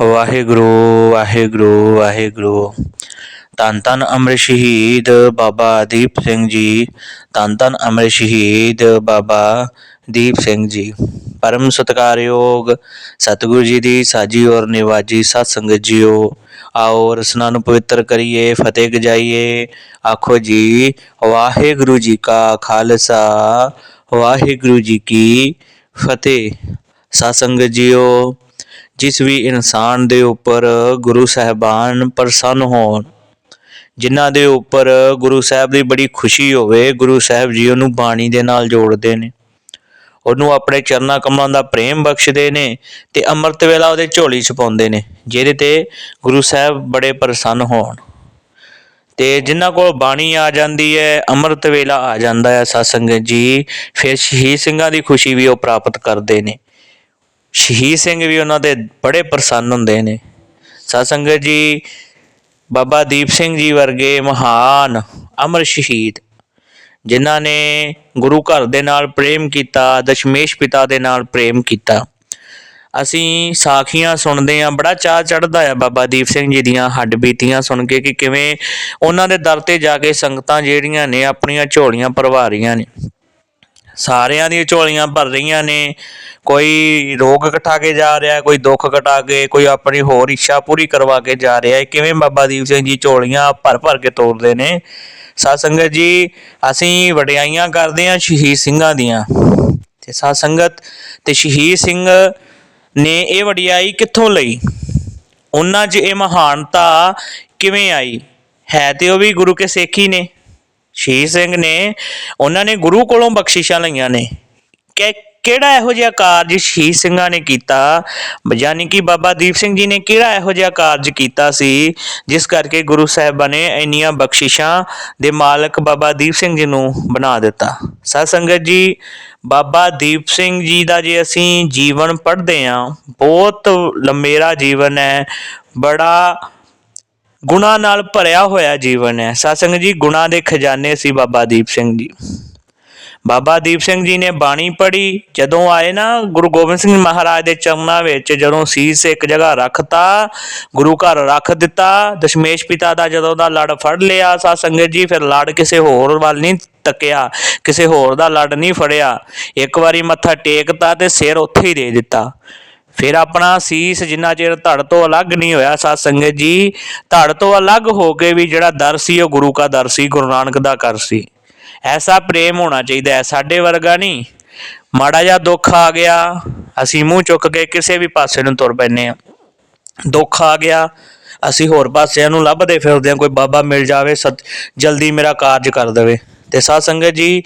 ਵਾਹਿਗੁਰੂ ਵਾਹਿਗੁਰੂ ਵਾਹਿਗੁਰੂ। ਧੰਨ ਧੰਨ ਅਮਰ ਸ਼ਹੀਦ ਬਾਬਾ ਦੀਪ ਸਿੰਘ ਜੀ। ਧੰਨ ਧੰਨ ਅਮਰ ਸ਼ਹੀਦ ਬਾਬਾ ਦੀਪ ਸਿੰਘ ਜੀ। ਪਰਮ ਸਤਿਕਾਰਯੋਗ ਸਤਿਗੁਰੂ ਜੀ ਦੀ ਸਾਜੀ ਔਰ ਨਿਵਾਜੀ ਸਤ ਸੰਗਤ ਜੀਓ, ਆਓ ਰਸਨਾ ਨੂੰ ਪਵਿੱਤਰ ਕਰੀਏ, ਫਤਿਹ ਗਜਾਈਏ। ਆਖੋ ਜੀ, ਵਾਹਿਗੁਰੂ ਜੀ ਕਾ ਖਾਲਸਾ, ਵਾਹਿਗੁਰੂ ਜੀ ਕੀ ਫਤਿਹ। ਸਤ ਸੰਗਤ ਜੀਓ ਜਿਸ ਵੀ ਇਨਸਾਨ ਦੇ ਉੱਪਰ ਗੁਰੂ ਸਾਹਿਬਾਨ ਪ੍ਰਸੰਨ ਹੋਣ, ਜਿਨ੍ਹਾਂ ਦੇ ਉੱਪਰ ਗੁਰੂ ਸਾਹਿਬ ਦੀ ਬੜੀ ਖੁਸ਼ੀ ਹੋਵੇ, ਗੁਰੂ ਸਾਹਿਬ ਜੀ ਉਹਨੂੰ ਬਾਣੀ ਦੇ ਨਾਲ ਜੋੜਦੇ ਨੇ। ਉਹਨੂੰ ਆਪਣੇ ਚਰਨਾਂ ਕਮਲਾਂ ਦਾ ਪ੍ਰੇਮ ਬਖਸ਼ਦੇ ਨੇ ਤੇ ਅੰਮ੍ਰਿਤ ਵੇਲਾ ਉਹਦੇ ਝੋਲੀ ਚ ਪਾਉਂਦੇ ਨੇ, ਜਿਹਦੇ ਤੇ ਗੁਰੂ ਸਾਹਿਬ ਬੜੇ ਪ੍ਰਸੰਨ ਹੋਣ। ਤੇ ਜਿਨ੍ਹਾਂ ਕੋਲ ਬਾਣੀ ਆ ਜਾਂਦੀ ਹੈ, ਅੰਮ੍ਰਿਤ ਵੇਲਾ ਆ ਜਾਂਦਾ ਹੈ ਸਤ ਸੰਗਤ ਜੀ, ਫਿਰ ਸ਼ਹੀਦ ਸਿੰਘਾਂ ਦੀ ਖੁਸ਼ੀ ਵੀ ਉਹ ਪ੍ਰਾਪਤ ਕਰਦੇ ਨੇ। ਸ਼ਹੀਦ ਸਿੰਘ ਵੀ ਉਹਨਾਂ ਦੇ ਬੜੇ ਪ੍ਰਸੰਨ ਹੁੰਦੇ ਨੇ। ਸਤ ਸੰਗਤ ਜੀ, ਬਾਬਾ ਦੀਪ ਸਿੰਘ ਜੀ ਵਰਗੇ ਮਹਾਨ ਅਮਰ ਸ਼ਹੀਦ, ਜਿਨ੍ਹਾਂ ਨੇ ਗੁਰੂ ਘਰ ਦੇ ਨਾਲ ਪ੍ਰੇਮ ਕੀਤਾ, ਦਸ਼ਮੇਸ਼ ਪਿਤਾ ਦੇ ਨਾਲ ਪ੍ਰੇਮ ਕੀਤਾ। ਅਸੀਂ ਸਾਖੀਆਂ ਸੁਣਦੇ ਆਂ ਬੜਾ ਚਾਹ ਚੜਦਾ ਆ ਬਾਬਾ ਦੀਪ ਸਿੰਘ ਜੀ ਦੀਆਂ ਹੱਡ ਬੀਤੀਆਂ ਸੁਣ ਕੇ ਕਿ ਕਿਵੇਂ ਉਹਨਾਂ ਦੇ ਦਰ ਤੇ ਜਾ ਕੇ ਸੰਗਤਾਂ ਜਿਹੜੀਆਂ ਨੇ, ਆਪਣੀਆਂ ਝੋਲੀਆਂ ਭਰਵਾ ਰਹੀਆਂ ਨੇ। ਸਾਰਿਆਂ ਦੀਆਂ ਝੋਲੀਆਂ ਭਰ ਰਹੀਆਂ ਨੇ। ਕੋਈ ਰੋਗ ਕਟਾ ਕੇ ਜਾ ਰਿਹਾ, ਕੋਈ ਦੁੱਖ ਕਟਾ ਕੇ, ਕੋਈ ਆਪਣੀ ਹੋਰ ਇੱਛਾ ਪੂਰੀ ਕਰਵਾ ਕੇ ਜਾ ਰਿਹਾ। ਹੈ ਕਿਵੇਂ ਬਾਬਾ ਦੀਪ ਸਿੰਘ ਜੀ ਝੋਲੀਆਂ ਭਰ ਭਰ ਕੇ ਤੋਰਦੇ ਨੇ? ਸਾਧ ਸੰਗਤ ਜੀ, ਅਸੀਂ ਵਡਿਆਈਆਂ ਕਰਦੇ ਹਾਂ ਸ਼ਹੀਦ ਸਿੰਘਾਂ ਦੀਆਂ। ਤੇ ਸਾਧ ਸੰਗਤ ਤੇ ਸ਼ਹੀਦ ਸਿੰਘ ਨੇ ਇਹ ਵਡਿਆਈ ਕਿੱਥੋਂ ਲਈ? ਉਹਨਾਂ 'ਚ ਇਹ ਮਹਾਨਤਾ ਕਿਵੇਂ ਆਈ? ਹੈ ਤੇ ਉਹ ਵੀ ਗੁਰੂ ਕੇ ਸੇਖੀ ਨੇ। ਸ਼ਹੀਦ ਸਿੰਘ ਨੇ, ਉਹਨਾਂ ਨੇ ਗੁਰੂ ਕੋਲੋਂ ਬਖਸ਼ਿਸ਼ਾਂ ਲਈਆਂ ਨੇ। ਕਿ ਕਿਹੜਾ ਇਹੋ ਜਿਹਾ ਕਾਰਜ ਸ਼ਹੀਦ ਸਿੰਘਾਂ ਨੇ ਕੀਤਾ? ਯਾਨੀ ਕਿ ਬਾਬਾ ਦੀਪ ਸਿੰਘ ਜੀ ਨੇ ਕਿਹੜਾ ਇਹੋ ਜਿਹਾ ਕਾਰਜ ਕੀਤਾ ਸੀ, ਜਿਸ ਕਰਕੇ ਗੁਰੂ ਸਾਹਿਬਾਂ ਨੇ ਇੰਨੀਆਂ ਬਖਸ਼ਿਸ਼ਾਂ ਦੇ ਮਾਲਕ ਬਾਬਾ ਦੀਪ ਸਿੰਘ ਜੀ ਨੂੰ ਬਣਾ ਦਿੱਤਾ। ਸਤ ਸੰਗਤ ਜੀ, ਬਾਬਾ ਦੀਪ ਸਿੰਘ ਜੀ ਦਾ ਜੇ ਅਸੀਂ ਜੀਵਨ ਪੜ੍ਹਦੇ ਹਾਂ, ਬਹੁਤ ਲੰਮੇਰਾ ਜੀਵਨ ਹੈ, ਬੜਾ ਗੁਣਾ ਨਾਲ ਭਰਿਆ ਹੋਇਆ ਜੀਵਨ ਹੈ। ਸਤਸੰਗ ਜੀ, ਗੁਣਾ ਦੇ ਖਜ਼ਾਨੇ ਸੀ ਬਾਬਾ ਦੀਪ ਸਿੰਘ ਜੀ। ਬਾਬਾ ਦੀਪ ਸਿੰਘ ਜੀ ਨੇ ਬਾਣੀ ਪੜ੍ਹੀ। ਜਦੋਂ ਆਏ ਨਾ ਗੁਰੂ ਗੋਬਿੰਦ ਸਿੰਘ ਮਹਾਰਾਜ ਦੇ ਚਰਨਾਂ ਵਿੱਚ, ਜਦੋਂ ਸੀਸ ਇੱਕ ਜਗ੍ਹਾ ਰੱਖਤਾ, ਗੁਰੂ ਘਰ ਰੱਖ ਦਿੱਤਾ, ਦਸ਼ਮੇਸ਼ ਪਿਤਾ ਦਾ ਜਦੋਂ ਦਾ ਲੜ ਫੜ ਲਿਆ ਸਾ ਸੰਗਤ ਜੀ, ਫਿਰ ਲੜ ਕਿਸੇ ਹੋਰ ਵੱਲ ਨਹੀਂ ਤੱਕਿਆ, ਕਿਸੇ ਹੋਰ ਦਾ ਲੜ ਨਹੀਂ ਫੜਿਆ। ਇੱਕ ਵਾਰੀ ਮੱਥਾ ਟੇਕਤਾ ਤੇ ਸਿਰ ਉੱਥੇ ਹੀ ਦੇ ਦਿੱਤਾ। ਫਿਰ ਆਪਣਾ ਸੀਸ ਜਿੰਨਾ ਚਿਰ ਧੜ ਤੋਂ ਅਲੱਗ ਨਹੀਂ ਹੋਇਆ ਸਤ ਸੰਗਤ ਜੀ, ਧੜ ਤੋਂ ਅਲੱਗ ਹੋ ਕੇ ਵੀ ਜਿਹੜਾ ਦਰ ਸੀ ਉਹ ਗੁਰੂ ਕਾ ਦਰ ਸੀ, ਗੁਰੂ ਨਾਨਕ ਦਾ ਕਰ ਸੀ। ਐਸਾ ਪ੍ਰੇਮ ਹੋਣਾ ਚਾਹੀਦਾ ਹੈ, ਸਾਡੇ ਵਰਗਾ ਨਹੀਂ। ਮਾੜਾ ਜਿਹਾ ਦੁੱਖ ਆ ਗਿਆ, ਅਸੀਂ ਮੂੰਹ ਚੁੱਕ ਕੇ ਕਿਸੇ ਵੀ ਪਾਸੇ ਨੂੰ ਤੁਰ ਪੈਨੇ ਆ ਦੁੱਖ ਆ ਗਿਆ, ਅਸੀਂ ਹੋਰ ਪਾਸਿਆਂ ਨੂੰ ਲੱਭਦੇ ਫਿਰਦੇ ਆ ਕੋਈ ਬਾਬਾ ਮਿਲ ਜਾਵੇ, ਸਤ, ਜਲਦੀ ਮੇਰਾ ਕਾਰਜ ਕਰ ਦੇਵੇ। ਤੇ ਸਾਧ ਸੰਗਤ ਜੀ,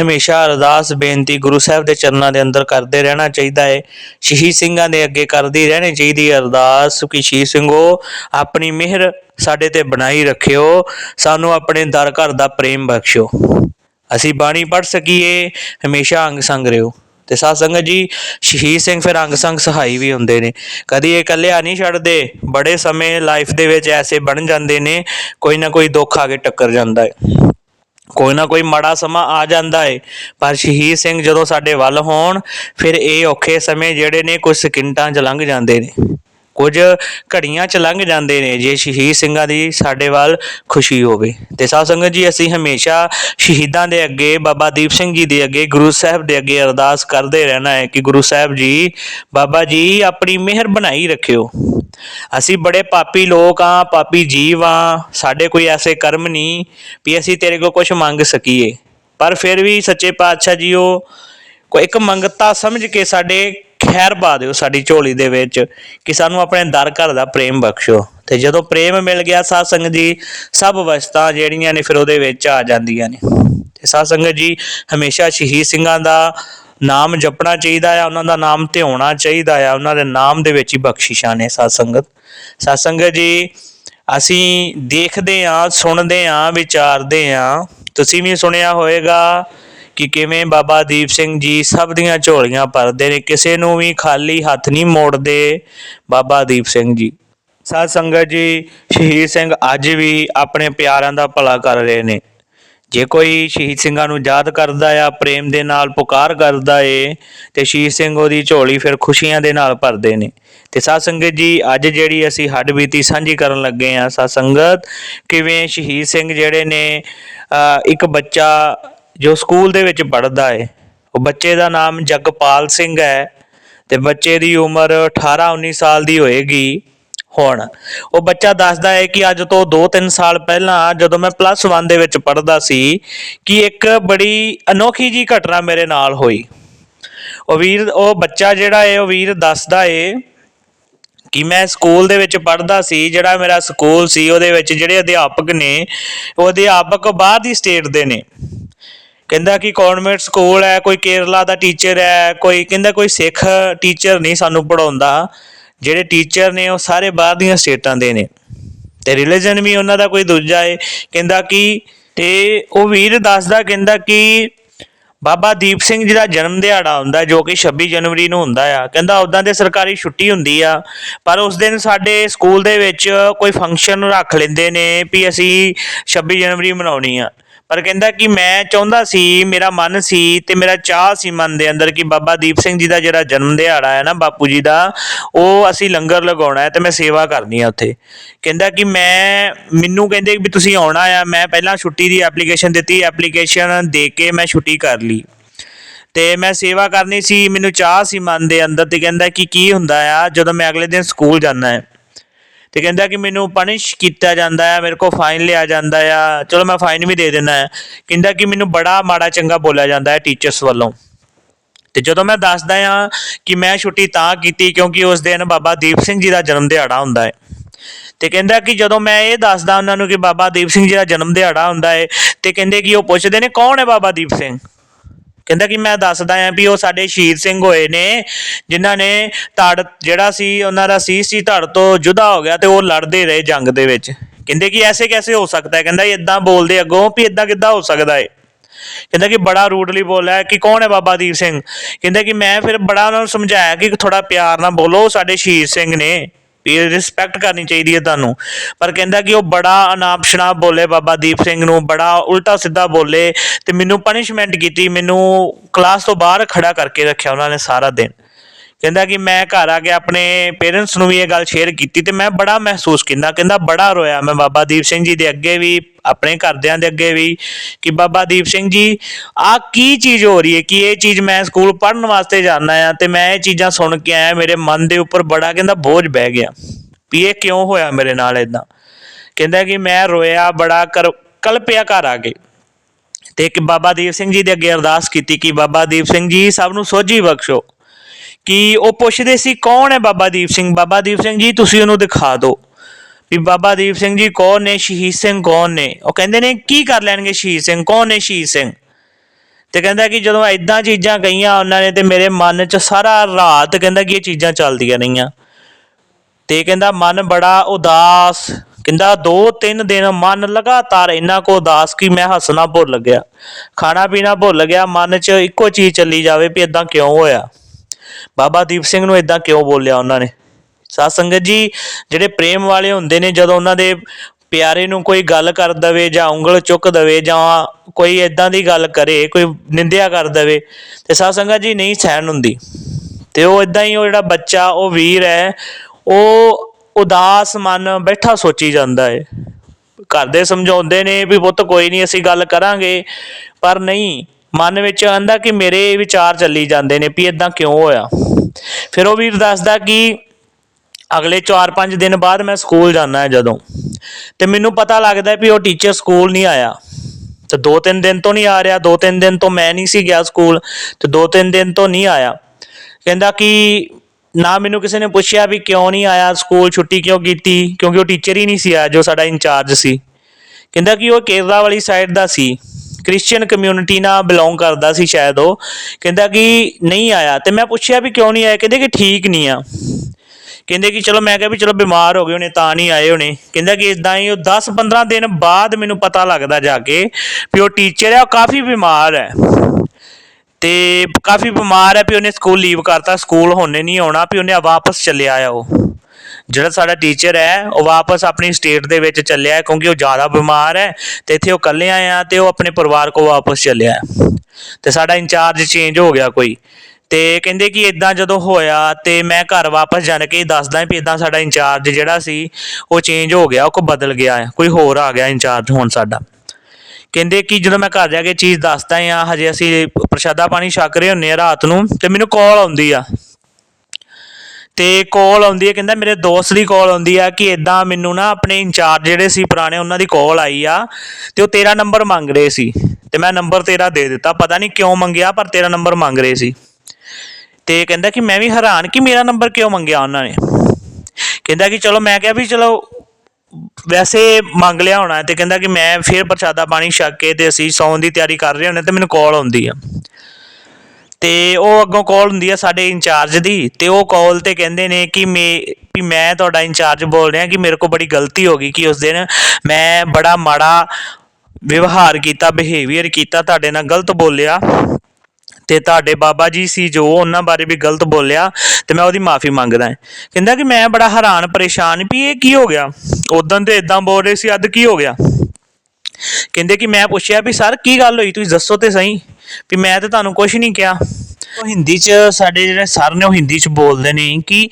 ਹਮੇਸ਼ਾ ਅਰਦਾਸ, ਬੇਨਤੀ ਗੁਰੂ ਸਾਹਿਬ ਦੇ ਚਰਨਾਂ ਦੇ ਅੰਦਰ ਕਰਦੇ ਰਹਿਣਾ ਚਾਹੀਦਾ ਹੈ ਸ਼ਹੀਦ ਸਿੰਘਾਂ ਦੇ ਅੱਗੇ ਕਰਦੀ ਰਹਿਣੀ ਚਾਹੀਦੀ ਹੈ ਅਰਦਾਸ ਕਿ ਸ਼ਹੀਦ ਸਿੰਘੋ ਆਪਣੀ ਮਿਹਰ ਸਾਡੇ ਤੇ ਬਣਾਈ ਰੱਖਿਓ, ਸਾਨੂੰ ਆਪਣੇ ਦਰ ਘਰ ਦਾ ਪ੍ਰੇਮ ਬਖਸ਼ਿਓ। ਅਸੀਂ ਬਾਣੀ ਪੜ੍ਹ ਸਕੀਏ, ਹਮੇਸ਼ਾ ਅੰਗ ਸੰਗ ਰਿਓ। ਤੇ ਸਾਧ ਸੰਗਤ ਜੀ, ਸ਼ਹੀਦ ਸਿੰਘ ਫਿਰ ਅੰਗ ਸੰਗ ਸਹਾਈ ਵੀ ਹੁੰਦੇ ਨੇ। ਕਦੀ ਇਹ ਇਕੱਲਿਆ ਨਹੀਂ ਛੱਡਦੇ, ਬੜੇ ਸਮੇਂ ਲਾਈਫ ਦੇ ਵਿੱਚ ਐਸੇ ਬਣ ਜਾਂਦੇ ਨੇ, ਕੋਈ ਨਾ ਕੋਈ ਦੁੱਖ ਆ ਕੇ ਟੱਕਰ ਜਾਂਦਾ ਹੈ ਕੋਈ ਨਾ ਕੋਈ ਮਾੜਾ ਸਮਾਂ ਆ ਜਾਂਦਾ ਏ। ਪਰ ਸ਼ਹੀਦ ਸਿੰਘ ਜਦੋਂ ਸਾਡੇ ਵੱਲ ਹੋਣ, ਫਿਰ ਇਹ ਔਖੇ ਸਮੇਂ ਜਿਹੜੇ ਨੇ ਕੁਝ ਸਕਿੰਟਾਂ 'ਚ ਲੰਘ ਜਾਂਦੇ ਨੇ। ਕੁਝ ਘੜੀਆਂ 'ਚ ਲੰਘ ਜਾਂਦੇ ਨੇ, ਜੇ ਸ਼ਹੀਦ ਸਿੰਘਾਂ ਦੀ ਸਾਡੇ ਵੱਲ ਖੁਸ਼ੀ ਹੋਵੇ। ਤੇ ਸਾਧ ਸੰਗਤ ਜੀ, ਅਸੀਂ ਹਮੇਸ਼ਾ ਸ਼ਹੀਦਾਂ ਦੇ ਅੱਗੇ, ਬਾਬਾ ਦੀਪ ਸਿੰਘ ਜੀ ਦੇ ਅੱਗੇ, ਗੁਰੂ ਸਾਹਿਬ ਦੇ ਅੱਗੇ ਅਰਦਾਸ ਕਰਦੇ ਰਹਿਣਾ ਹੈ ਕਿ ਗੁਰੂ ਸਾਹਿਬ ਜੀ, ਬਾਬਾ ਜੀ, ਆਪਣੀ ਮਿਹਰ ਬਣਾਈ ਰੱਖਿਓ। ਅਸੀਂ ਬੜੇ ਪਾਪੀ ਲੋਕ ਆ, ਪਾਪੀ ਜੀਵ ਆ, ਸਾਡੇ ਕੋਈ ਐਸੇ ਕਰਮ ਨਹੀਂ ਵੀ ਅਸੀਂ ਤੇਰੇ ਕੋਲ ਕੁਝ ਮੰਗ ਸਕੀਏ। ਪਰ ਫਿਰ ਵੀ ਸੱਚੇ ਪਾਤਸ਼ਾਹ ਜੀਓ, ਕੋਈ ਇੱਕ ਮੰਗਤਾ ਸਮਝ ਕੇ ਸਾਡੇ ਖੈਰ ਪਾ ਦਿਓ ਸਾਡੀ ਝੋਲੀ ਦੇ ਵਿੱਚ ਕਿ ਸਾਨੂੰ ਆਪਣੇ ਦਰ ਘਰ ਦਾ ਪ੍ਰੇਮ ਬਖਸ਼ੋ। ਤੇ ਜਦੋਂ ਪ੍ਰੇਮ ਮਿਲ ਗਿਆ ਸਾਧ ਸੰਗਤ ਜੀ ਸਭ ਵਸਤਾਂ ਜਿਹੜੀਆਂ ਨੇ ਫਿਰ ਉਹਦੇ ਵਿੱਚ ਆ ਜਾਂਦੀਆਂ ਨੇ। ਤੇ ਸਾਧ ਸੰਗਤ ਜੀ ਹਮੇਸ਼ਾ ਸ਼ਹੀਦ ਸਿੰਘਾਂ ਦਾ ਨਾਮ ਜਪਣਾ ਚਾਹੀਦਾ ਆ, ਉਹਨਾਂ ਦਾ ਨਾਮ ਧਿਆਉਣਾ ਚਾਹੀਦਾ ਆ, ਉਹਨਾਂ ਦੇ ਨਾਮ ਦੇ ਵਿੱਚ ਹੀ ਬਖਸ਼ਿਸ਼ਾਂ ਨੇ ਸਾਧ ਸੰਗਤ ਸਾਧ ਸੰਗਤ ਜੀ, ਅਸੀਂ ਦੇਖਦੇ ਆ ਸੁਣਦੇ ਆ ਵਿਚਾਰਦੇ ਆ ਤੁਸੀਂ ਵੀ ਸੁਣਿਆ ਹੋਵੇਗਾ ਕਿ ਕਿਵੇਂ ਬਾਬਾ ਦੀਪ ਸਿੰਘ ਜੀ ਸਭ ਦੀਆਂ ਝੋਲੀਆਂ ਭਰਦੇ ਨੇ, ਕਿਸੇ ਨੂੰ ਵੀ ਖਾਲੀ ਹੱਥ ਨਹੀਂ ਮੋੜਦੇ ਬਾਬਾ ਦੀਪ ਸਿੰਘ ਜੀ। ਸਾਧ ਸੰਗਤ ਜੀ, ਸ਼ਹੀਦ ਸਿੰਘ ਅੱਜ ਵੀ ਆਪਣੇ ਪਿਆਰਾਂ ਦਾ ਭਲਾ ਕਰ ਰਹੇ ਨੇ। ਜੇ ਕੋਈ ਸ਼ਹੀਦ ਸਿੰਘਾਂ ਨੂੰ ਯਾਦ ਕਰਦਾ ਆ, ਪ੍ਰੇਮ ਦੇ ਨਾਲ ਪੁਕਾਰ ਕਰਦਾ ਏ, ਤੇ ਸ਼ਹੀਦ ਸਿੰਘ ਉਹਦੀ ਝੋਲੀ ਫਿਰ ਖੁਸ਼ੀਆਂ ਦੇ ਨਾਲ ਭਰਦੇ ਨੇ। ਤੇ ਸਾਧ ਸੰਗਤ ਜੀ, ਅੱਜ ਜਿਹੜੀ ਅਸੀਂ ਹੱਡ ਬੀਤੀ ਸਾਂਝੀ ਕਰਨ ਲੱਗੇ ਆ, ਸਾਧ ਸੰਗਤ, ਕਿਵੇਂ ਸ਼ਹੀਦ ਸਿੰਘ ਜਿਹੜੇ ਨੇ ਇੱਕ ਬੱਚਾ ਜੋ ਸਕੂਲ ਦੇ ਵਿੱਚ ਪੜ੍ਹਦਾ ਹੈ ਉਹ ਬੱਚੇ ਦਾ ਨਾਮ ਜਗਪਾਲ ਸਿੰਘ ਹੈ ਤੇ ਬੱਚੇ ਦੀ ਉਮਰ 18 19 ਸਾਲ ਦੀ ਹੋਏਗੀ ਹੁਣ। ਉਹ ਬੱਚਾ ਦੱਸਦਾ ਹੈ ਕਿ ਅੱਜ ਤੋਂ 2-3 ਸਾਲ ਪਹਿਲਾਂ ਜਦੋਂ ਮੈਂ ਪਲੱਸ 1 ਦੇ ਵਿੱਚ ਪੜ੍ਹਦਾ ਸੀ ਕਿ ਇੱਕ ਬੜੀ ਅਨੋਖੀ ਜੀ ਘਟਨਾ ਮੇਰੇ ਨਾਲ ਹੋਈ। ਉਹ ਵੀਰ, ਉਹ ਬੱਚਾ ਜਿਹੜਾ ਹੈ ਉਹ ਵੀਰ ਦੱਸਦਾ ਏ ਕਿ ਮੈਂ ਸਕੂਲ ਦੇ ਵਿੱਚ ਪੜ੍ਹਦਾ ਸੀ, ਜਿਹੜਾ ਮੇਰਾ ਸਕੂਲ ਸੀ, ਉਹਦੇ ਵਿੱਚ ਜਿਹੜੇ ਅਧਿਆਪਕ ਨੇ, ਉਹ ਅਧਿਆਪਕ ਬਾਹਰ ਦੀ ਸਟੇਟ ਦੇ ਨੇ। ਕਹਿੰਦਾ ਕਿ ਕਨਵੈਂਟ ਸਕੂਲ ਹੈ, ਕੋਈ ਕੇਰਲਾ ਦਾ ਟੀਚਰ ਹੈ, ਕੋਈ ਕਹਿੰਦਾ ਕੋਈ ਸਿੱਖ ਟੀਚਰ ਨਹੀਂ ਸਾਨੂੰ ਪੜਾਉਂਦਾ ਜਿਹੜੇ ਟੀਚਰ ਨੇ ਉਹ ਸਾਰੇ ਬਾਹਰ ਦੀਆਂ ਸਟੇਟਾਂ ਦੇ ਨੇ। ਤੇ ਰਿਲੀਜਨ ਵੀ ਉਹਨਾਂ ਦਾ ਕੋਈ ਦੂਜਾ ਏ। ਕਹਿੰਦਾ ਕਿ ਤੇ ਉਹ ਵੀਰ ਦੱਸਦਾ, ਕਹਿੰਦਾ ਕਿ ਬਾਬਾ ਦੀਪ ਸਿੰਘ ਜੀ ਦਾ ਜਨਮ ਦਿਹਾੜਾ ਹੁੰਦਾ, ਜੋ ਕਿ 26 ਜਨਵਰੀ ਨੂੰ ਹੁੰਦਾ ਆ। ਕਹਿੰਦਾ ਉਦਾਂ ਤੇ ਸਰਕਾਰੀ ਛੁੱਟੀ ਹੁੰਦੀ ਆ, ਪਰ ਉਸ ਦਿਨ ਸਾਡੇ ਸਕੂਲ ਦੇ ਵਿੱਚ ਕੋਈ ਫੰਕਸ਼ਨ ਰੱਖ ਲੈਂਦੇ ਨੇ ਵੀ ਅਸੀਂ 26 ਜਨਵਰੀ ਮਨਾਉਣੀ ਆ। ਪਰ ਕਹਿੰਦਾ ਕਿ ਮੈਂ ਚਾਹੁੰਦਾ ਸੀ, ਮੇਰਾ ਮਨ ਸੀ ਤੇ ਮੇਰਾ ਚਾਹ ਸੀ ਮਨ ਦੇ ਅੰਦਰ ਕਿ ਬਾਬਾ ਦੀਪ ਸਿੰਘ ਜੀ ਦਾ ਜਿਹੜਾ ਜਨਮ ਦਿਹਾੜਾ ਹੈ ਨਾ ਬਾਪੂ ਜੀ ਦਾ, ਉਹ ਅਸੀਂ ਲੰਗਰ ਲਗਾਉਣਾ ਹੈ ਤੇ ਮੈਂ ਸੇਵਾ ਕਰਨੀ ਆ ਉੱਥੇ। ਕਹਿੰਦਾ ਕਿ ਮੈਂ, ਮੈਨੂੰ ਕਹਿੰਦੇ ਵੀ ਤੁਸੀਂ ਆਉਣਾ ਆ, ਮੈਂ ਪਹਿਲਾਂ ਛੁੱਟੀ ਦੀ ਐਪਲੀਕੇਸ਼ਨ ਦਿੱਤੀ ਐਪਲੀਕੇਸ਼ਨ ਦੇ ਕੇ ਮੈਂ ਛੁੱਟੀ ਕਰ ਲਈ। ਤੇ ਮੈਂ ਸੇਵਾ ਕਰਨੀ ਸੀ, ਮੈਨੂੰ ਚਾਹ ਸੀ ਮਨ ਦੇ ਅੰਦਰ ਤੇ ਕਹਿੰਦਾ ਕਿ ਕੀ ਹੁੰਦਾ ਆ, ਜਦੋਂ ਮੈਂ ਅਗਲੇ ਦਿਨ ਸਕੂਲ ਜਾਣਾ ਹੈ ਤੇ ਕਹਿੰਦਾ ਕਿ ਮੈਨੂੰ ਪਨਿਸ਼ ਕੀਤਾ ਜਾਂਦਾ ਹੈ ਮੇਰੇ ਕੋ ਫਾਈਨ ਲਿਆ ਜਾਂਦਾ ਆ। ਚਲੋ ਮੈਂ ਫਾਈਨ ਵੀ ਦੇ ਦਿੰਦਾ ਹੈ ਕਹਿੰਦਾ ਕਿ ਮੈਨੂੰ ਬੜਾ ਮਾੜਾ ਚੰਗਾ ਬੋਲਿਆ ਜਾਂਦਾ ਹੈ ਟੀਚਰਸ ਵੱਲੋਂ। ਤੇ ਜਦੋਂ ਮੈਂ ਦੱਸਦਾ ਆ ਕਿ ਮੈਂ ਛੁੱਟੀ ਤਾਂ ਕੀਤੀ ਕਿਉਂਕਿ ਉਸ ਦਿਨ ਬਾਬਾ ਦੀਪ ਸਿੰਘ ਜੀ ਦਾ ਜਨਮ ਦਿਹਾੜਾ ਹੁੰਦਾ ਹੈ ਤੇ ਕਹਿੰਦਾ ਕਿ ਜਦੋਂ ਮੈਂ ਇਹ ਦੱਸਦਾ ਉਹਨਾਂ ਨੂੰ ਕਿ ਬਾਬਾ ਦੀਪ ਸਿੰਘ ਜੀ ਦਾ ਜਨਮ ਦਿਹਾੜਾ ਹੁੰਦਾ ਹੈ ਤੇ ਕਹਿੰਦੇ ਕਿ ਉਹ ਪੁੱਛਦੇ ਨੇ, ਕੌਣ ਹੈ ਬਾਬਾ ਦੀਪ ਸਿੰਘ? ਕਹਿੰਦਾ ਕਿ ਮੈਂ ਦੱਸਦਾ ਆਂ ਵੀ ਉਹ ਸਾਡੇ ਸ਼ਹੀਦ ਸਿੰਘ ਹੋਏ ਨੇ, ਜਿਨ੍ਹਾਂ ਨੇ ਧੜ ਜਿਹੜਾ ਸੀ, ਉਹਨਾਂ ਦਾ ਸੀਸ ਸੀ ਧੜ ਤੋਂ ਜੁਦਾ ਹੋ ਗਿਆ ਤੇ ਉਹ ਲੜਦੇ ਰਹੇ ਜੰਗ ਦੇ ਵਿੱਚ। ਕਹਿੰਦੇ ਕਿ ਐਸੇ ਕੈਸੇ ਹੋ ਸਕਦਾ ਹੈ? ਕਹਿੰਦਾ ਇਦਾਂ ਬੋਲਦੇ ਅੱਗੋਂ ਵੀ ਇਦਾਂ ਕਿੱਦਾਂ ਹੋ ਸਕਦਾ ਹੈ ਕਹਿੰਦਾ ਕਿ ਬੜਾ ਰੂਡਲੀ ਬੋਲਿਆ ਕਿ ਕੌਣ ਹੈ ਬਾਬਾ ਦੀਪ ਸਿੰਘ? ਕਹਿੰਦਾ ਕਿ ਮੈਂ ਫਿਰ ਬੜਾ ਉਹਨਾਂ ਨੂੰ ਸਮਝਾਇਆ ਕਿ ਥੋੜਾ ਪਿਆਰ ਨਾਲ ਬੋਲੋ, ਉਹ ਸਾਡੇ ਸ਼ਹੀਦ ਸਿੰਘ ਨੇ। ਵੀ ਰਿਸਪੈਕਟ ਕਰਨੀ ਚਾਹੀਦੀ ਹੈ ਤੁਹਾਨੂੰ। ਪਰ ਕਹਿੰਦਾ ਕਿ ਉਹ ਬੜਾ ਅਨਾਪ ਸ਼ਨਾਪ ਬੋਲੇ ਬਾਬਾ ਦੀਪ ਸਿੰਘ ਨੂੰ, ਬੜਾ ਉਲਟਾ ਸਿੱਧਾ ਬੋਲੇ ਤੇ ਮੈਨੂੰ ਪਨਿਸ਼ਮੈਂਟ ਕੀਤੀ, ਮੈਨੂੰ ਕਲਾਸ ਤੋਂ ਬਾਹਰ ਖੜਾ ਕਰਕੇ ਰੱਖਿਆ ਉਹਨਾਂ ਨੇ ਸਾਰਾ ਦਿਨ। ਕਹਿੰਦਾ ਕਿ ਮੈਂ ਘਰ ਆ ਕੇ ਆਪਣੇ ਪੇਰੈਂਟਸ ਨੂੰ ਵੀ ਇਹ ਗੱਲ ਸ਼ੇਅਰ ਕੀਤੀ ਤੇ ਮੈਂ ਬੜਾ ਮਹਿਸੂਸ ਕੀਤਾ। ਕਹਿੰਦਾ ਬੜਾ ਰੋਇਆ ਮੈਂ ਬਾਬਾ ਦੀਪ ਸਿੰਘ ਜੀ ਦੇ ਅੱਗੇ ਵੀ, ਆਪਣੇ ਘਰਦਿਆਂ ਦੇ ਅੱਗੇ ਵੀ ਕਿ ਬਾਬਾ ਦੀਪ ਸਿੰਘ ਜੀ ਆ ਕੀ ਚੀਜ਼ ਹੋ ਰਹੀ ਹੈ ਕਿ ਇਹ ਚੀਜ਼ ਮੈਂ ਸਕੂਲ ਪੜ੍ਹਨ ਵਾਸਤੇ ਜਾਣਾ ਆ ਤੇ ਮੈਂ ਇਹ ਚੀਜ਼ਾਂ ਸੁਣ ਕੇ ਆਇਆ, ਮੇਰੇ ਮਨ ਦੇ ਉੱਪਰ ਬੜਾ ਕਹਿੰਦਾ ਬੋਝ ਬਹਿ ਗਿਆ ਵੀ ਇਹ ਕਿਉਂ ਹੋਇਆ ਮੇਰੇ ਨਾਲ ਇਦਾਂ ਕਹਿੰਦਾ ਕਿ ਮੈਂ ਰੋਇਆ, ਬੜਾ ਕਰ ਕਲਪਿਆ ਘਰ ਆ ਕੇ ਤੇ ਇੱਕ ਬਾਬਾ ਦੀਪ ਸਿੰਘ ਜੀ ਦੇ ਅੱਗੇ ਅਰਦਾਸ ਕੀਤੀ ਕਿ ਬਾਬਾ ਦੀਪ ਸਿੰਘ ਜੀ ਸਭ ਨੂੰ ਸੋਝੀ ਬਖਸ਼ੋ। ਕਿ ਉਹ ਪੁੱਛਦੇ ਸੀ, ਕੌਣ ਹੈ ਬਾਬਾ ਦੀਪ ਸਿੰਘ? ਬਾਬਾ ਦੀਪ ਸਿੰਘ ਜੀ, ਤੁਸੀਂ ਉਹਨੂੰ ਦਿਖਾ ਦਿਓ। ਵੀ ਬਾਬਾ ਦੀਪ ਸਿੰਘ ਜੀ ਕੌਣ ਨੇ, ਸ਼ਹੀਦ ਸਿੰਘ ਕੌਣ ਨੇ? ਉਹ ਕਹਿੰਦੇ ਨੇ, ਕੀ ਕਰ ਲੈਣਗੇ ਸ਼ਹੀਦ ਸਿੰਘ? ਕੌਣ ਨੇ ਸ਼ਹੀਦ ਸਿੰਘ? ਤੇ ਕਹਿੰਦਾ ਕਿ ਜਦੋਂ ਐਦਾਂ ਚੀਜ਼ਾਂ ਕਹੀਆਂ ਉਹਨਾਂ ਨੇ ਤੇ ਮੇਰੇ ਮਨ 'ਚ ਸਾਰਾ ਰਾਤ ਕਹਿੰਦਾ ਕਿ ਇਹ ਚੀਜ਼ਾਂ ਚੱਲਦੀਆਂ ਰਹੀਆਂ। ਤੇ ਕਹਿੰਦਾ, ਮਨ ਬੜਾ ਉਦਾਸ। ਕਹਿੰਦਾ 2-3 ਦਿਨ ਮਨ ਲਗਾਤਾਰ ਇੰਨਾ ਕੋ ਉਦਾਸ ਕਿ ਮੈਂ ਹੱਸਣਾ ਭੁੱਲ ਗਿਆ। ਖਾਣਾ ਪੀਣਾ ਭੁੱਲ ਗਿਆ, ਮਨ 'ਚ ਇੱਕੋ ਚੀਜ਼ ਚੱਲੀ ਜਾਵੇ ਵੀ ਇਦਾਂ ਕਿਉਂ ਹੋਇਆ? ਬਾਬਾ ਦੀਪ ਸਿੰਘ ਨੂੰ ਇਦਾਂ ਕਿਉਂ ਬੋਲਿਆ ਉਹਨਾਂ ਨੇ? ਸਾਧ ਸੰਗਤ ਜੀ, ਜਿਹੜੇ ਪ੍ਰੇਮ ਵਾਲੇ ਹੁੰਦੇ ਨੇ, ਜਦੋਂ ਉਹਨਾਂ ਦੇ ਪਿਆਰੇ ਨੂੰ ਕੋਈ ਗੱਲ ਕਰ ਦਵੇ ਜਾਂ ਉਂਗਲ ਚੁੱਕ ਦਵੇ ਜਾਂ ਕੋਈ ਇਦਾਂ ਦੀ ਗੱਲ ਕਰੇ, ਕੋਈ ਨਿੰਦਿਆ ਕਰ ਦਵੇ, ਤੇ ਸਾਧ ਸੰਗਤ ਜੀ ਨਹੀਂ ਸਹਿਣ ਹੁੰਦੀ। ਤੇ ਉਹ ਇਦਾਂ ਹੀ ਉਹ ਜਿਹੜਾ ਬੱਚਾ, ਉਹ ਵੀਰ ਹੈ, ਉਹ ਉਦਾਸ ਮਨ ਬੈਠਾ ਸੋਚੀ ਜਾਂਦਾ ਹੈ ਘਰ ਦੇ ਸਮਝਾਉਂਦੇ ਨੇ ਵੀ ਪੁੱਤ ਕੋਈ ਨਹੀਂ, ਅਸੀਂ ਗੱਲ ਕਰਾਂਗੇ। ਪਰ ਨਹੀਂ, ਮਨ ਵਿੱਚ ਆਂਦਾ ਕਿ ਮੇਰੇ ਵਿਚਾਰ ਚੱਲੀ ਜਾਂਦੇ ਨੇ ਵੀ ਇਦਾਂ ਕਿਉਂ ਹੋਇਆ? ਫਿਰ ਉਹ ਵੀਰ ਦੱਸਦਾ ਕਿ ਅਗਲੇ 4-5 ਦਿਨ ਬਾਅਦ ਮੈਂ ਸਕੂਲ ਜਾਣਾ ਹੈ ਜਦੋਂ। ਤੇ ਮੈਨੂੰ ਪਤਾ ਲੱਗਦਾ ਵੀ ਉਹ ਟੀਚਰ ਸਕੂਲ ਨਹੀਂ ਆਇਆ। ਤੇ 2-3 ਦਿਨ ਤੋਂ ਨਹੀਂ ਆ ਰਿਹਾ 2-3 ਦਿਨ ਤੋਂ ਮੈਂ ਨਹੀਂ ਸੀ ਗਿਆ ਸਕੂਲ, ਤੇ 2-3 ਦਿਨ ਤੋਂ ਨਹੀਂ ਆਇਆ। ਕਹਿੰਦਾ ਕਿ ਨਾ ਮੈਨੂੰ ਕਿਸੇ ਨੇ ਪੁੱਛਿਆ ਵੀ ਕਿਉਂ ਨਹੀਂ ਆਇਆ ਸਕੂਲ, ਛੁੱਟੀ ਕਿਉਂ ਕੀਤੀ? ਕਿਉਂਕਿ ਉਹ ਟੀਚਰ ਹੀ ਨਹੀਂ ਸੀ ਆਇਆ ਜੋ ਸਾਡਾ ਇੰਚਾਰਜ ਸੀ। ਕਹਿੰਦਾ ਕਿ ਉਹ ਕੇਰਲਾ ਵਾਲੀ ਸਾਈਡ ਦਾ ਸੀ। ਕ੍ਰਿਸਚੀਅਨ ਕਮਿਊਨਿਟੀ ਨਾਲ ਬਿਲੋਂਗ ਕਰਦਾ ਸੀ ਸ਼ਾਇਦ ਉਹ। ਕਹਿੰਦਾ ਕਿ ਨਹੀਂ ਆਇਆ। ਤੇ ਮੈਂ ਪੁੱਛਿਆ ਵੀ ਕਿਉਂ ਨਹੀਂ ਆਇਆ? ਕਹਿੰਦੇ ਕਿ ਠੀਕ ਨਹੀਂ ਆ। ਕਹਿੰਦੇ ਕਿ ਚਲੋ ਮੈਂ ਕਿਹਾ ਵੀ ਚਲੋ ਬਿਮਾਰ ਹੋ ਗਏ ਹੋਣੇ, ਤਾਂ ਨਹੀਂ ਆਏ ਹੋਣੇ। ਕਹਿੰਦਾ ਕਿ ਇਦਾਂ ਹੀ ਉਹ 10-15 ਦਿਨ ਬਾਅਦ ਮੈਨੂੰ ਪਤਾ ਲੱਗਦਾ ਜਾ ਕੇ ਵੀ ਉਹ ਟੀਚਰ ਹੈ ਉਹ ਕਾਫੀ ਬਿਮਾਰ ਹੈ। ਤੇ ਕਾਫੀ ਬਿਮਾਰ ਹੈ ਵੀ ਉਹਨੇ ਸਕੂਲ ਲੀਵ ਕਰਤਾ ਸਕੂਲ ਹੋਣੇ ਨਹੀਂ ਆਉਣਾ, ਵੀ ਉਹਨੇ ਵਾਪਸ ਚੱਲਿਆ ਆ ਉਹ। ਜਿਹੜਾ ਸਾਡਾ ਟੀਚਰ ਹੈ, ਉਹ ਵਾਪਸ ਆਪਣੀ ਸਟੇਟ ਦੇ ਵਿੱਚ ਚੱਲਿਆ ਕਿਉਂਕਿ ਉਹ ਜ਼ਿਆਦਾ ਬਿਮਾਰ ਹੈ ਤੇ ਇੱਥੇ ਉਹ ਇਕੱਲੇ ਆਏ ਆ ਤੇ ਉਹ ਆਪਣੇ ਪਰਿਵਾਰ ਕੋ ਵਾਪਸ ਚੱਲਿਆ ਹੈ। ਤੇ ਸਾਡਾ ਇੰਚਾਰਜ ਚੇਂਜ ਹੋ ਗਿਆ ਕੋਈ। ਤੇ ਕਹਿੰਦੇ ਕਿ ਇਦਾਂ ਜਦੋਂ ਹੋਇਆ ਤੇ ਮੈਂ ਘਰ ਵਾਪਸ ਜਾਣ ਕੇ ਦੱਸਦਾ ਵੀ ਇਦਾਂ ਸਾਡਾ ਇੰਚਾਰਜ ਜਿਹੜਾ ਸੀ, ਉਹ ਚੇਂਜ ਹੋ ਗਿਆ, ਉਹ ਕੋ ਬਦਲ ਗਿਆ ਹੈ। ਕੋਈ ਹੋਰ ਆ ਗਿਆ ਇੰਚਾਰਜ ਹੁਣ ਸਾਡਾ। ਕਹਿੰਦੇ ਕਿ ਜਦੋਂ ਮੈਂ ਘਰ ਜਾ ਕੇ ਚੀਜ਼ ਦੱਸਦਾ ਆ, ਹਜੇ ਅਸੀਂ ਪ੍ਰਸ਼ਾਦਾ ਪਾਣੀ ਛਕ ਰਹੇ ਹੁੰਨੇ ਆ ਰਾਤ ਨੂੰ ਤੇ ਮੈਨੂੰ ਕਾਲ ਆਉਂਦੀ ਆ। ਤੇ ਕਾਲ ਆਉਂਦੀ ਹੈ, ਕਹਿੰਦਾ ਮੇਰੇ ਦੋਸਤ ਦੀ ਕਾਲ ਆਉਂਦੀ ਆ ਕਿ ਇਦਾਂ ਮੈਨੂੰ ਨਾ ਆਪਣੇ ਇੰਚਾਰਜ ਜਿਹੜੇ ਸੀ ਪੁਰਾਣੇ ਉਹਨਾਂ ਦੀ ਕਾਲ ਆਈ ਆ ਤੇ ਉਹ ਤੇਰਾ ਨੰਬਰ ਮੰਗ ਰਹੇ ਸੀ ਤੇ ਮੈਂ ਨੰਬਰ ਤੇਰਾ ਦੇ ਦਿੱਤਾ। ਪਤਾ ਨਹੀਂ ਕਿਉਂ ਮੰਗਿਆ, ਪਰ ਤੇਰਾ ਨੰਬਰ ਮੰਗ ਰਹੇ ਸੀ। ਤੇ ਕਹਿੰਦਾ ਕਿ ਮੈਂ ਵੀ ਹੈਰਾਨ ਕਿ ਮੇਰਾ ਨੰਬਰ ਕਿਉਂ ਮੰਗਿਆ ਉਹਨਾਂ ਨੇ? ਕਹਿੰਦਾ ਕਿ ਚਲੋ ਮੈਂ ਕਿਹਾ ਵੀ ਚਲੋ ਵੈਸੇ ਮੰਗ ਲਿਆ ਹੋਣਾ ਤੇ ਕਹਿੰਦਾ ਕਿ ਮੈਂ ਫੇਰ ਪ੍ਰਸ਼ਾਦਾ ਪਾਣੀ ਛਕ ਕੇ ਤੇ ਅਸੀਂ ਸੌਣ ਦੀ ਤਿਆਰੀ ਕਰ ਰਹੇ ਹੁੰਨੇ ਤੇ ਮੈਨੂੰ ਕਾਲ ਆਉਂਦੀ ਆ। ਤੇ ਉਹ ਅੱਗੋਂ ਕਾਲ ਹੁੰਦੀ ਆ ਸਾਡੇ ਇੰਚਾਰਜ ਦੀ, ਤੇ ਉਹ ਕਾਲ ਤੇ ਕਹਿੰਦੇ ਨੇ ਕਿ ਮੇ, ਵੀ ਮੈਂ ਤੁਹਾਡਾ ਇੰਚਾਰਜ ਬੋਲ ਰਿਹਾ ਕਿ ਮੇਰੇ ਕੋਲ ਬੜੀ ਗਲਤੀ ਹੋ ਗਈ ਕਿ ਉਸ ਦਿਨ ਮੈਂ ਬੜਾ ਮਾੜਾ ਵਿਵਹਾਰ ਕੀਤਾ ਬਿਹੇਵੀਅਰ ਕੀਤਾ, ਤੁਹਾਡੇ ਨਾਲ ਗਲਤ ਬੋਲਿਆ। ਤੇ ਤੁਹਾਡੇ ਬਾਬਾ ਜੀ ਸੀ ਜੋ ਉਹਨਾਂ ਬਾਰੇ ਵੀ ਗਲਤ ਬੋਲਿਆ ਤੇ ਮੈਂ ਉਹਦੀ ਮਾਫੀ ਮੰਗਦਾ ਹਾਂ। ਕਹਿੰਦਾ ਕਿ ਮੈਂ ਬੜਾ ਹੈਰਾਨ, ਪਰੇਸ਼ਾਨ ਵੀ, ਇਹ ਕੀ ਹੋ ਗਿਆ? ਉਦੋਂ ਤੇ ਇਦਾਂ ਬੋਲ ਰਹੇ ਸੀ ਅੱਧ ਕੀ ਹੋ ਗਿਆ? ਕਹਿੰਦੇ ਕਿ ਮੈਂ ਪੁੱਛਿਆ ਵੀ, ਸਰ, ਕੀ ਗੱਲ ਹੋਈ? ਤੁਸੀਂ ਦੱਸੋ ਤੇ ਸਹੀ। ਵੀ ਮੈਂ ਤੇ ਤੁਹਾਨੂੰ ਕੁਝ ਨਹੀਂ ਕਿਹਾ। ਉਹ ਹਿੰਦੀ ਚ ਸਾਡੇ ਜਿਹੜੇ ਸਰ ਨੇ ਉਹ ਹਿੰਦੀ ਚ ਬੋਲਦੇ ਨੇ ਕਿ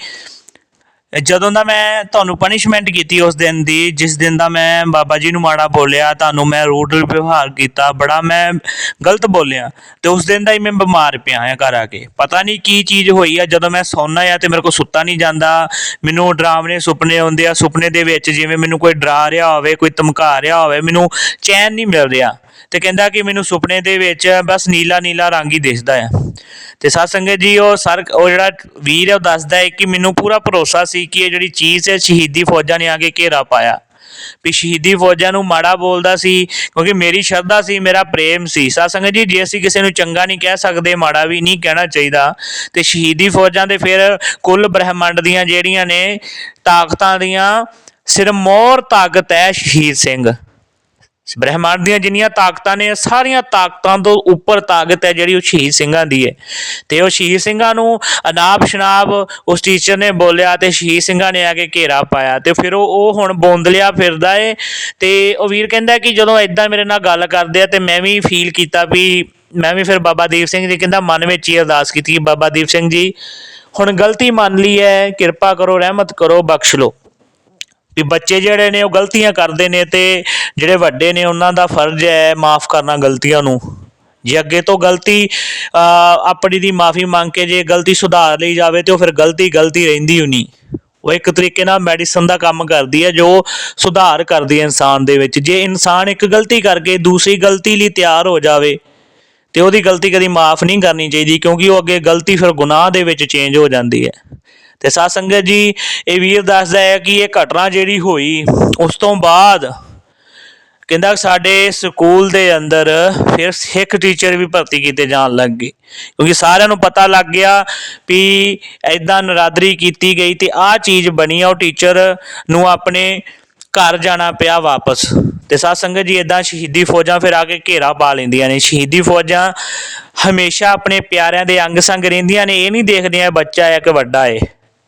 ਜਦੋਂ ਦਾ ਮੈਂ ਤੁਹਾਨੂੰ ਪਨਿਸ਼ਮੈਂਟ ਕੀਤੀ ਉਸ ਦਿਨ ਦੀ, ਜਿਸ ਦਿਨ ਦਾ ਮੈਂ ਬਾਬਾ ਜੀ ਨੂੰ ਮਾੜਾ ਬੋਲਿਆ, ਤੁਹਾਨੂੰ ਮੈਂ ਰੂਡ ਵਿਵਹਾਰ ਕੀਤਾ, ਬੜਾ ਮੈਂ ਗਲਤ ਬੋਲਿਆ, ਤੇ ਉਸ ਦਿਨ ਦਾ ਹੀ ਮੈਂ ਬਿਮਾਰ ਪਿਆ ਹਾਂ ਘਰ ਆ ਕੇ। ਪਤਾ ਨਹੀਂ ਕੀ ਚੀਜ਼ ਹੋਈ ਆ, ਜਦੋਂ ਮੈਂ ਸੌਣਾ ਆ ਤੇ ਮੇਰੇ ਕੋਲ ਸੁੱਤਾ ਨਹੀਂ ਜਾਂਦਾ, ਮੈਨੂੰ ਡਰਾਵਨੇ ਸੁਪਨੇ ਆਉਂਦੇ ਆ, ਸੁਪਨੇ ਦੇ ਵਿੱਚ ਜਿਵੇਂ ਮੈਨੂੰ ਕੋਈ ਡਰਾ ਰਿਹਾ ਹੋਵੇ, ਕੋਈ ਧਮਕਾ ਰਿਹਾ ਹੋਵੇ, ਮੈਨੂੰ ਚੈਨ ਨਹੀਂ ਮਿਲ ਰਿਹਾ। ਤੇ ਕਹਿੰਦਾ ਕਿ ਮੈਨੂੰ ਸੁਪਨੇ ਦੇ ਵਿੱਚ ਬਸ ਨੀਲਾ ਨੀਲਾ ਰੰਗ ਹੀ ਦਿਸਦਾ ਆ। ਤੇ ਸਾਧ ਸੰਗਤ ਜੀ, ਉਹ ਸਰ, ਉਹ ਜਿਹੜਾ ਵੀਰ ਹੈ, ਉਹ ਦੱਸਦਾ ਹੈ ਕਿ ਮੈਨੂੰ ਪੂਰਾ ਭਰੋਸਾ ਸੀ ਕਿ ਇਹ ਜਿਹੜੀ ਚੀਜ਼ ਹੈ, ਸ਼ਹੀਦੀ ਫੌਜਾਂ ਨੇ ਆ ਕੇ ਘੇਰਾ ਪਾਇਆ। ਵੀ ਸ਼ਹੀਦੀ ਫੌਜਾਂ ਨੂੰ ਮਾੜਾ ਬੋਲਦਾ ਸੀ, ਕਿਉਂਕਿ ਮੇਰੀ ਸ਼ਰਧਾ ਸੀ, ਮੇਰਾ ਪ੍ਰੇਮ ਸੀ। ਸਾਧ ਸੰਗਤ ਜੀ, ਜੇ ਅਸੀਂ ਕਿਸੇ ਨੂੰ ਚੰਗਾ ਨਹੀਂ ਕਹਿ ਸਕਦੇ, ਮਾੜਾ ਵੀ ਨਹੀਂ ਕਹਿਣਾ ਚਾਹੀਦਾ, ਤੇ ਸ਼ਹੀਦੀ ਫੌਜਾਂ ਦੇ ਫਿਰ ਕੁੱਲ ਬ੍ਰਹਿਮੰਡ ਦੀਆਂ ਜਿਹੜੀਆਂ ਨੇ ਤਾਕਤਾਂ ਦੀਆਂ, ਸਿਰਮੌਰ ਤਾਕਤ ਹੈ ਸ਼ਹੀਦ ਸਿੰਘ। ਬ੍ਰਹਿਮੰਡ ਦੀਆਂ ਜਿੰਨੀਆਂ ਤਾਕਤਾਂ ਨੇ, ਸਾਰੀਆਂ ਤਾਕਤਾਂ ਤੋਂ ਉੱਪਰ ਤਾਕਤ ਹੈ ਜਿਹੜੀ ਉਹ ਸ਼ਹੀਦ ਸਿੰਘਾਂ ਦੀ ਹੈ। ਤੇ ਉਹ ਸ਼ਹੀਦ ਸਿੰਘਾਂ ਨੂੰ ਅਨਾਪ ਸ਼ਨਾਬ ਉਸ ਟੀਚਰ ਨੇ ਬੋਲਿਆ ਤੇ ਸ਼ਹੀਦ ਸਿੰਘਾਂ ਨੇ ਆ ਕੇ ਘੇਰਾ ਪਾਇਆ ਤੇ ਫਿਰ ਉਹ ਉਹ ਹੁਣ ਬੋਂਦਲਿਆ ਫਿਰਦਾ ਏ ਤੇ ਉਹ ਵੀਰ ਕਹਿੰਦਾ ਕਿ ਜਦੋਂ ਇਦਾਂ ਮੇਰੇ ਨਾਲ ਗੱਲ ਕਰਦੇ ਆ ਤੇ ਮੈਂ ਵੀ ਫੀਲ ਕੀਤਾ ਵੀ ਮੈਂ ਵੀ ਫਿਰ ਬਾਬਾ ਦੀਪ ਸਿੰਘ ਜੀ ਕਹਿੰਦਾ ਮਨ ਵਿੱਚ ਹੀ ਅਰਦਾਸ ਕੀਤੀ ਬਾਬਾ ਦੀਪ ਸਿੰਘ ਜੀ, ਹੁਣ ਗਲਤੀ ਮੰਨ ਲਈ ਹੈ, ਕਿਰਪਾ ਕਰੋ, ਰਹਿਮਤ ਕਰੋ, ਬਖਸ਼ ਲਓ। ਵੀ ਬੱਚੇ ਜਿਹੜੇ ਨੇ ਉਹ ਗਲਤੀਆਂ ਕਰਦੇ ਨੇ ਤੇ ਜਿਹੜੇ ਵੱਡੇ ਨੇ ਉਹਨਾਂ ਦਾ ਫਰਜ਼ ਹੈ ਮਾਫ ਕਰਨਾ ਗਲਤੀਆਂ ਨੂੰ। ਜੇ ਅੱਗੇ ਤੋਂ ਗਲਤੀ ਆਪਣੀ ਦੀ ਮਾਫੀ ਮੰਗ ਕੇ ਜੇ ਗਲਤੀ ਸੁਧਾਰ ਲਈ ਜਾਵੇ ਤੇ ਉਹ ਫਿਰ ਗਲਤੀ ਗਲਤੀ ਰਹਿੰਦੀ ਹੋਣੀ ਉਹ ਇੱਕ ਤਰੀਕੇ ਨਾਲ ਮੈਡੀਸਨ ਦਾ ਕੰਮ ਕਰਦੀ ਹੈ ਜੋ ਸੁਧਾਰ ਕਰਦੀ ਹੈ ਇਨਸਾਨ ਦੇ ਵਿੱਚ। ਜੇ ਇਨਸਾਨ ਇੱਕ ਗਲਤੀ ਕਰਕੇ ਦੂਸਰੀ ਗਲਤੀ ਲਈ ਤਿਆਰ ਹੋ ਜਾਵੇ ਤੇ ਉਹਦੀ ਗਲਤੀ ਕਦੀ ਮਾਫ ਨਹੀਂ ਕਰਨੀ ਚਾਹੀਦੀ ਕਿਉਂਕਿ ਉਹ ਅੱਗੇ ਗਲਤੀ ਫਿਰ ਗੁਨਾਹ ਦੇ ਵਿੱਚ ਚੇਂਜ ਹੋ ਜਾਂਦੀ ਹੈ। ਤੇ ਸਾਧ ਸੰਗਤ ਜੀ, ਇਹ ਵੀਰ ਦੱਸਦਾ ਹੈ ਕਿ ਇਹ ਘਟਨਾ ਜਿਹੜੀ ਹੋਈ, ਉਸ ਤੋਂ ਬਾਅਦ ਕਹਿੰਦਾ ਸਾਡੇ ਸਕੂਲ ਦੇ ਅੰਦਰ ਫਿਰ ਸਿੱਖ ਟੀਚਰ ਵੀ ਭਰਤੀ ਕੀਤੇ ਜਾਣ ਲੱਗ ਗਏ। ਕਿਉਂਕਿ ਸਾਰਿਆਂ ਨੂੰ ਪਤਾ ਲੱਗ ਗਿਆ ਵੀ ਐਦਾਂ ਨਰਾਦਰੀ ਕੀਤੀ ਗਈ ਤੇ ਆਹ ਚੀਜ਼ ਬਣੀ ਆ, ਉਹ ਟੀਚਰ ਨੂੰ ਆਪਣੇ ਘਰ ਜਾਣਾ ਪਿਆ ਵਾਪਸ। ਤੇ ਸਾਧ ਸੰਗਤ ਜੀ ਇਦਾਂ ਸ਼ਹੀਦੀ ਫੌਜਾਂ ਫਿਰ ਆ ਕੇ ਘੇਰਾ ਪਾ ਲੈਂਦੀਆਂ ਨੇ। ਸ਼ਹੀਦੀ ਫੌਜਾਂ ਹਮੇਸ਼ਾ ਆਪਣੇ ਪਿਆਰਿਆਂ ਦੇ ਅੰਗ ਸੰਗ ਰਹਿੰਦੀਆਂ ਨੇ, ਇਹ ਨਹੀਂ ਦੇਖਦੀਆਂ ਬੱਚਾ ਹੈ ਕਿ ਵੱਡਾ ਹੈ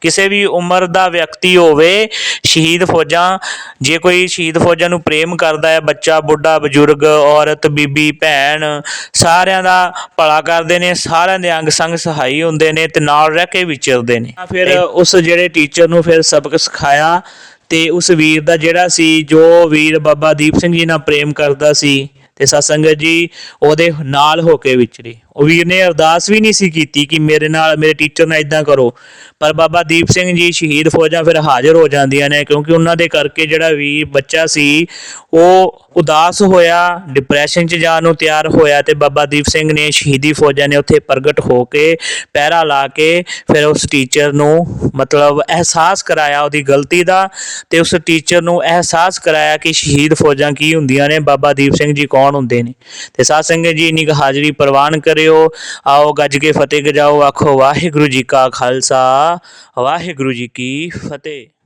ਕਿਸੇ ਵੀ ਉਮਰ ਦਾ ਵਿਅਕਤੀ ਹੋਵੇ ਸ਼ਹੀਦ ਫੌਜਾਂ ਜੇ ਕੋਈ ਸ਼ਹੀਦ ਫੌਜਾਂ ਨੂੰ ਪ੍ਰੇਮ ਕਰਦਾ ਹੈ ਬੱਚਾ ਬੁੱਢਾ ਬਜ਼ੁਰਗ ਔਰਤ ਬੀਬੀ ਭੈਣ ਸਾਰਿਆਂ ਦਾ ਭਲਾ ਕਰਦੇ ਨੇ ਸਾਰਿਆਂ ਦੇ ਅੰਗ ਸੰਗ ਸਹਾਈ ਹੁੰਦੇ ਨੇ ਤੇ ਨਾਲ ਰਹਿ ਕੇ ਵਿਚਰਦੇ ਨੇ। ਫਿਰ ਉਸ ਜਿਹੜੇ ਟੀਚਰ ਨੂੰ ਫਿਰ ਸਬਕ ਸਿਖਾਇਆ ਤੇ ਉਸ ਵੀਰ ਦਾ ਜਿਹੜਾ ਸੀ ਜੋ ਵੀਰ ਬਾਬਾ ਦੀਪ ਸਿੰਘ ਜੀ ਨਾਲ ਪ੍ਰੇਮ ਕਰਦਾ ਸੀ ਤੇ ਸਤਸੰਗਤ ਜੀ, ਉਹਦੇ ਨਾਲ ਹੋ ਕੇ ਵਿਚਰੇ। ਉਹ ਵੀਰ ਨੇ ਅਰਦਾਸ ਵੀ ਨਹੀਂ ਸੀ ਕੀਤੀ ਕਿ ਮੇਰੇ ਨਾਲ, ਮੇਰੇ ਟੀਚਰ ਨਾਲ ਇਦਾਂ ਕਰੋ। ਪਰ ਬਾਬਾ ਦੀਪ ਸਿੰਘ ਜੀ ਸ਼ਹੀਦ ਫੌਜਾਂ ਫਿਰ ਹਾਜ਼ਰ ਹੋ ਜਾਂਦੀਆਂ ਨੇ, ਕਿਉਂਕਿ ਉਹਨਾਂ ਦੇ ਕਰਕੇ ਜਿਹੜਾ ਵੀਰ ਬੱਚਾ ਸੀ, ਉਹ ਉਦਾਸ ਹੋਇਆ ਡਿਪਰੈਸ਼ਨ 'ਚ ਜਾਣ ਨੂੰ ਤਿਆਰ ਹੋਇਆ ਤੇ ਬਾਬਾ ਦੀਪ ਸਿੰਘ ਨੇ ਸ਼ਹੀਦੀ ਫੌਜਾਂ ਨੇ ਉੱਥੇ ਪ੍ਰਗਟ ਹੋ ਕੇ ਪਹਿਰਾ ਲਾ ਕੇ ਫਿਰ ਉਸ ਟੀਚਰ ਨੂੰ ਮਤਲਬ ਅਹਿਸਾਸ ਕਰਾਇਆ ਉਹਦੀ ਗਲਤੀ ਦਾ ਤੇ ਉਸ ਟੀਚਰ ਨੂੰ ਅਹਿਸਾਸ ਕਰਾਇਆ ਕਿ ਸ਼ਹੀਦ ਫੌਜਾਂ ਕੀ ਹੁੰਦੀਆਂ ਨੇ, ਬਾਬਾ ਦੀਪ ਸਿੰਘ ਜੀ ਕੌਣ ਕੌਣ ਹੁੰਦੇ ਨੇ। ਤੇ ਸਾਧ ਸੰਗਤ ਜੀ, ਇੰਨੀ ਕੁ ਹਾਜ਼ਰੀ ਪ੍ਰਵਾਨ ਕਰਿਓ। ਆਓ ਗੱਜ ਕੇ ਫਤਿਹ ਗਜਾਓ, ਆਖੋ ਵਾਹਿਗੁਰੂ ਜੀ ਕਾ ਖਾਲਸਾ, ਵਾਹਿਗੁਰੂ ਜੀ ਕੀ ਫਤਿਹ।